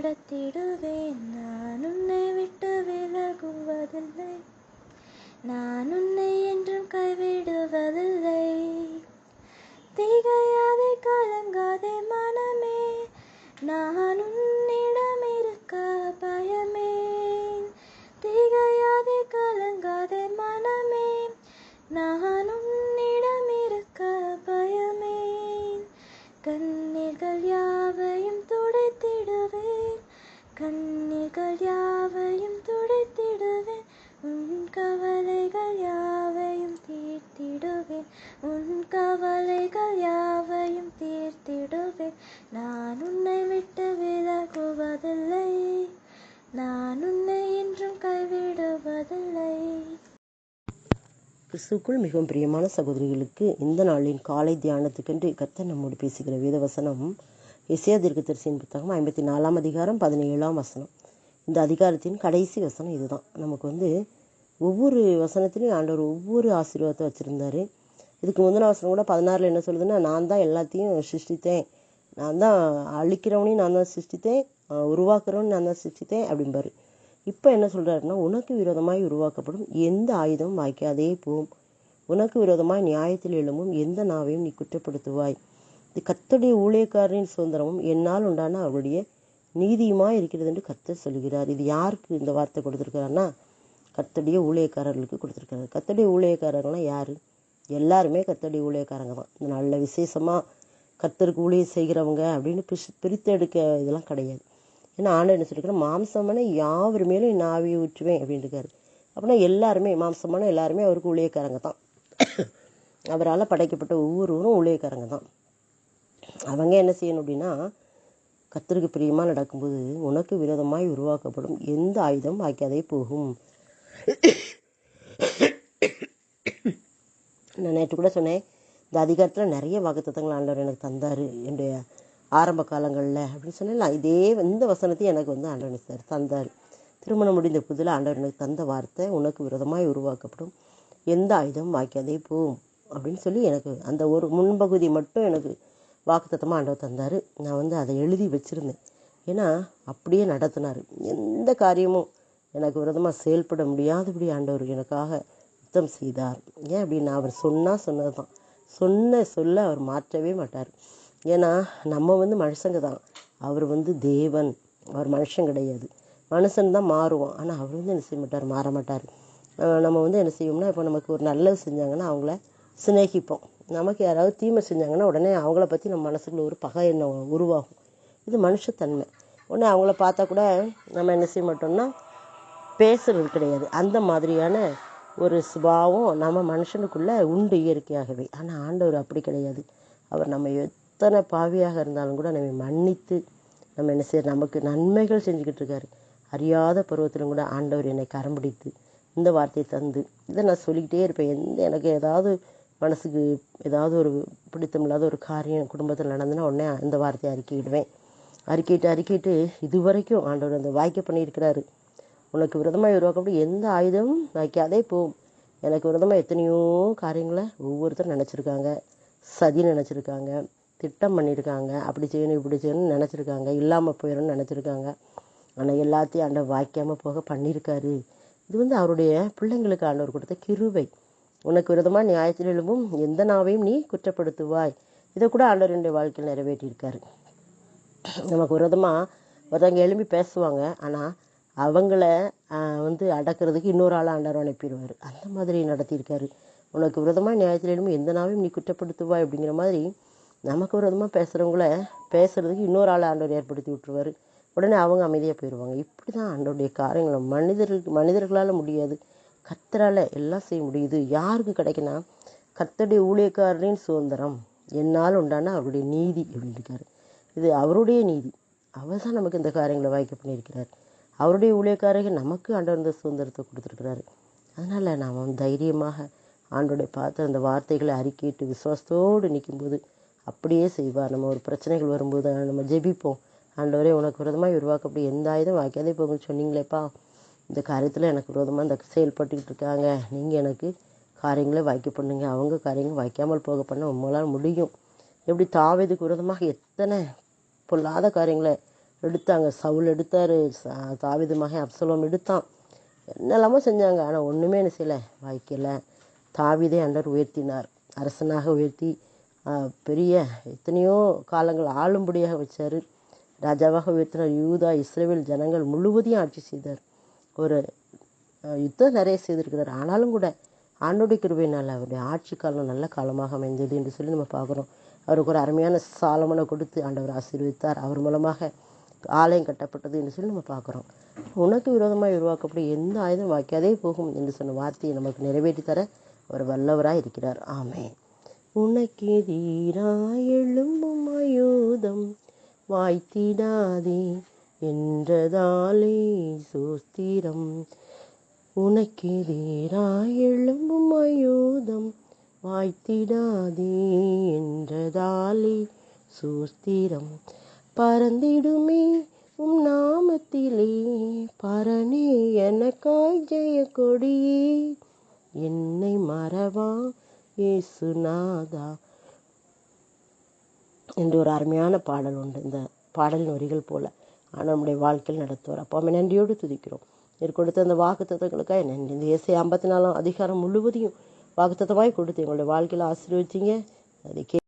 நடத்திடுவேன். நான் உன்னை விட்டு விலகுவதில்லை. நான் உன்னை என்றும் கைவிட நான் உன்னை விட்டு விலகுவதில்லை. நான் உன்னை என்றும் கைவிடுவதில்லை. கிறிஸ்துக்குள் மிகவும் பிரியமான சகோதரிகளுக்கு இந்த நாளின் காலை தியானத்துக்கென்று கத்தர் நம்மோடு பேசுகிற வேதவசனம் எசியா தீர்க்கதரிசியின் புத்தகம் ஐம்பத்தி நாலாம் அதிகாரம் பதினேழாம் வசனம். இந்த அதிகாரத்தின் கடைசி வசனம் இதுதான். நமக்கு வந்து ஒவ்வொரு வசனத்திலையும் ஆண்டவர் ஒவ்வொரு ஆசீர்வாதத்தை வச்சுருந்தாரு. இதுக்கு முந்தின வசனம் கூட பதினாறில் என்ன சொல்லுதுன்னா நான் தான் எல்லாத்தையும் சிருஷ்டித்தேன். நான் தான் அழிக்கிறவனையும் நான் தான் சிருஷ்டித்தேன் அஹ் உருவாக்குறவனையும் நான் தான் சிருஷ்டித்தேன் அப்படிம்பாரு. இப்போ என்ன சொல்கிறாருன்னா உனக்கு விரோதமாய் உருவாக்கப்படும் எந்த ஆயுதமும் வாய்க்காதே போம். உனக்கு விரோதமாய் நியாயத்தில் எழும்பும் எந்த நாவையும் நீ குற்றப்படுத்துவாய். இது கத்தருடைய ஊழியக்காரரின் சுதந்திரமும் என்னால் உண்டான அவருடைய நீதியுமாக இருக்கிறது என்று கத்தர் சொல்கிறார். இது யாருக்கு இந்த வார்த்தை கொடுத்துருக்காருன்னா கத்தடைய ஊழியக்காரர்களுக்கு கொடுத்துருக்காரு கத்தடைய ஊழியக்காரர்கள்லாம் யார்? எல்லாருமே கத்தடி ஊழியக்காரங்க தான். இந்த நல்ல விசேஷமாக கத்தருக்கு ஊழியம் செய்கிறவங்க அப்படின்னு பிரிச்சு பிரித்து எடுக்க இதெல்லாம் கிடையாது. ஏன்னா ஆண்டு என்ன சொல்லியிருக்காரு மாம்சமான யாவர் மேலும் நான் ஆவியை ஊற்றுவேன் அப்படின்னு இருக்காரு. அப்படின்னா எல்லாருமே மாம்சமான எல்லாருமே அவருக்கு ஊழியக்காரங்க தான். அவரால் படைக்கப்பட்ட ஒவ்வொருவரும் ஊழியக்காரங்க தான். அவங்க என்ன செய்யணும் அப்படின்னா கத்தருக்கு பிரியமாக நடக்கும்போது உனக்கு விரோதமாய் உருவாக்கப்படும் எந்த ஆயுதம் வாய்க்காதே போகும். நான் நேற்று கூட சொன்னேன் இந்த அதிகாரத்தில் நிறைய வாக்குத்தத்தங்கள் ஆண்டவர் எனக்கு தந்தார் என்னுடைய ஆரம்ப காலங்களில் அப்படின்னு சொன்னேன்ல. இதே இந்த வசனத்தையும் எனக்கு வந்து ஆண்டவர் எனக்கு சார் தந்தார். திருமணம் முடிந்த புதில் ஆண்டவர் எனக்கு தந்த வார்த்தை உனக்கு விரோதமாய் உருவாக்கப்படும். எந்த ஆயுதமும் வாய்க்காதே போகும் அப்படின்னு சொல்லி எனக்கு அந்த ஒரு முன்பகுதி மட்டும் எனக்கு வாக்குத்தத்தமாக ஆண்டவர் தந்தார். நான் வந்து அதை எழுதி வச்சுருந்தேன். ஏன்னா அப்படியே நடத்தினார். எந்த காரியமும் எனக்கு விரதமாக செயல்பட முடியாதபடி ஆண்டவர் எனக்காக யுத்தம் செய்தார். ஏன் அப்படின்னு அவர் சொன்னால் சொன்னது தான் சொன்ன சொல்ல அவர் மாற்றவே மாட்டார். ஏன்னா நம்ம வந்து மனுஷங்க தான். அவர் வந்து தேவன். அவர் மனுஷன் கிடையாது. மனுஷன் தான் மாறுவோம். ஆனால் அவர் வந்து என்ன செய்ய மாட்டார்? மாற மாட்டார். நம்ம வந்து என்ன செய்வோம்னா இப்போ நமக்கு ஒரு நல்லது செஞ்சாங்கன்னா அவங்கள சிநேகிப்போம். நமக்கு யாராவது தீமை செஞ்சாங்கன்னா உடனே அவங்கள பற்றி நம்ம மனசுக்குள்ள ஒரு பகை எண்ணம் உருவாகும். இது மனுஷத்தன்மை. உடனே அவங்கள பார்த்தா கூட நம்ம என்ன செய்ய மாட்டோம்னா பேசுறது கிடையாது. அந்த மாதிரியான ஒரு சுபாவம் நம்ம மனுஷனுக்குள்ளே உண்டு இயற்கையாகவே. ஆனால் ஆண்டவர் அப்படி கிடையாது. அவர் நம்ம எத்தனை பாவியாக இருந்தாலும் கூட நம்மை மன்னித்து நம்ம என்ன செய்ய நமக்கு நன்மைகள் செஞ்சுக்கிட்டு இருக்காரு. அறியாத பருவத்திலும் கூட ஆண்டவர் என்னை கரம் பிடித்து இந்த வார்த்தையை தந்து இதை நான் சொல்லிக்கிட்டே இருப்பேன். எந்த எனக்கு ஏதாவது மனசுக்கு ஏதாவது ஒரு பிடித்தமில்லாத ஒரு காரியம் குடும்பத்தில் நடந்துன்னா உடனே இந்த வார்த்தையை அறிக்கையிடுவேன். அறிக்கையிட்டு அறிக்கையிட்டு இது வரைக்கும் ஆண்டவர் அந்த வாய்க்க பண்ணியிருக்கிறாரு. உனக்கு விரதமாக உருவாக்கப்பட்டு எந்த ஆயுதமும் வைக்காதே போகும் எனக்கு விரதமாக எத்தனையோ காரியங்களை ஒவ்வொருத்தரும் நினச்சிருக்காங்க. சதி நினச்சிருக்காங்க. திட்டம் பண்ணியிருக்காங்க அப்படி செய்யணும் இப்படி செய்யணும்னு நினச்சிருக்காங்க. இல்லாமல் போயிடணும்னு நினச்சிருக்காங்க. ஆனால் எல்லாத்தையும் ஆண்டை வாய்க்காமல் போக பண்ணியிருக்காரு இது வந்து அவருடைய பிள்ளைங்களுக்கு ஆண்டவர் கொடுத்த கிருவை உனக்கு விரதமாக நியாயத்தில் எழும்பும் எந்த நாவையும் நீ குற்றப்படுத்துவாய். இதை கூட ஆண்டவர் என்னுடைய வாழ்க்கையில் நிறைவேற்றியிருக்காரு. நமக்கு விரதமாக ஒருத்தவங்க எழும்பி பேசுவாங்க. ஆனால் அவங்கள வந்து அடக்கிறதுக்கு இன்னொரு ஆளை ஆண்டவர் அனுப்பிடுவார். அந்த மாதிரி நடத்தியிருக்காரு. உனக்கு விரோதமாக நியாயத்திலும் எந்த நாளும் நீ குற்றப்படுத்துவாய் அப்படிங்கிற மாதிரி நமக்கு விரோதமாக பேசுகிறவங்கள பேசுறதுக்கு இன்னொரு ஆளை ஆண்டவர் ஏற்படுத்தி விட்டுருவார். உடனே அவங்க அமைதியாக போயிடுவாங்க இப்படி தான் ஆண்டோடைய காரியங்களை மனிதர்களுக்கு மனிதர்களால் முடியாது. கத்தரால் எல்லாம் செய்ய முடியுது. யாருக்கு கிடைக்குன்னா கத்தருடைய ஊழியக்காரரின் சுதந்திரம். என்னால் உண்டான அவருடைய நீதி அப்படின்னு இருக்காரு. இது அவருடைய நீதி. அவர் தான் நமக்கு இந்த காரியங்களை வாய்க்க பண்ணியிருக்கிறார். அவருடைய ஊழியக்காரர்கள் நமக்கு ஆண்டவர் இந்த சுதந்திரத்தை கொடுத்துருக்கிறாரு. அதனால் நாம் தைரியமாக ஆண்டோடைய பார்த்து அந்த வார்த்தைகளை அறிக்கையிட்டு விசுவாசத்தோடு நிற்கும்போது அப்படியே செய்வார் நம்ம ஒரு பிரச்சனைகள் வரும்போது நம்ம ஜெபிப்போம். ஆண்டவரே உனக்கு விரோதமாக உருவாக்கப்படி எந்த ஆயுதம் வாய்க்காதே இப்போ சொன்னீங்களேப்பா. இந்த காரியத்தில் எனக்கு விரோதமாக இந்த செயல்பட்டுக்கிட்டு இருக்காங்க. நீங்கள் எனக்கு காரியங்களை வாய்க்க பண்ணுங்க. அவங்க காரியங்கள் வாய்க்காமல் போக பண்ண உங்களால் முடியும். எப்படி தாவதுக்கு விரோதமாக எத்தனை பொல்லாத காரியங்களை எடுத்தாங்க. சவுல் எடுத்தார். தாவீது மகன் அப்சலோம் எடுத்தான். என்னெல்லாமோ செஞ்சாங்க. ஆனால் ஒன்றுமே என்ன செய்யலை. வாய்க்கலை தாவிதை அண்டர் உயர்த்தினார். அரசனாக உயர்த்தி பெரிய எத்தனையோ காலங்கள் ஆளும்படியாக வச்சார். ராஜாவாக உயர்த்தினார். யூதா இஸ்ரேல் ஜனங்கள் முழுவதையும் ஆட்சி செய்தார். ஒரு யுத்தம் நிறைய செய்திருக்கிறார். ஆனாலும் கூட ஆண்டோடைய கிருபையினால் அவருடைய ஆட்சி காலம் நல்ல காலமாக அமைந்தது என்று சொல்லி நம்ம பார்க்குறோம். அவருக்கு ஒரு அருமையான சாலமனை கொடுத்து ஆண்டவர் ஆசீர்வதித்தார். அவர் மூலமாக ஆலயம் கட்டப்பட்டது என்று சொல்லி நம்ம பார்க்குறோம். உனக்கு விரோதமாக உருவாக்கப்படும் எந்த ஆயுதம் வாய்க்காதே போகும் என்று சொன்ன வார்த்தையை நமக்கு நிறைவேற்றி தர அவர் வல்லவராக இருக்கிறார். ஆமே உனக்கெதிராய் எழும்பும் ஆயுதம் வாய்த்திடாதே என்றதாலே சோஸ்திரம். உனக்கெதிராய் எழும்பும் ஆயுதம் வாய்த்திடாதே என்றதாலே சூஸ்திரம். பறந்திடுமே உம் நாமத்திலே. பரணே எனக்காய் ஜெய கொடியே என்னை மறவா ஏசுநாதா என்று ஒரு அருமையான பாடல் உண்டு. இந்த பாடலின் வரிகள் போல ஆனால் நம்முடைய வாழ்க்கையில் நடத்துவார். அப்போ அவன் நன்றியோடு துதிக்கிறோம். நீர் கொடுத்த அந்த வாக்குத்தத்தங்களுக்காக நன்றி. இந்த இசை ஐம்பத்தி நாலாம் அதிகாரம் முழுவதையும் வாக்குத்தத்தமாய் கொடுத்து எங்களுடைய வாழ்க்கையில் ஆசீர்வச்சிங்க அதுக்கே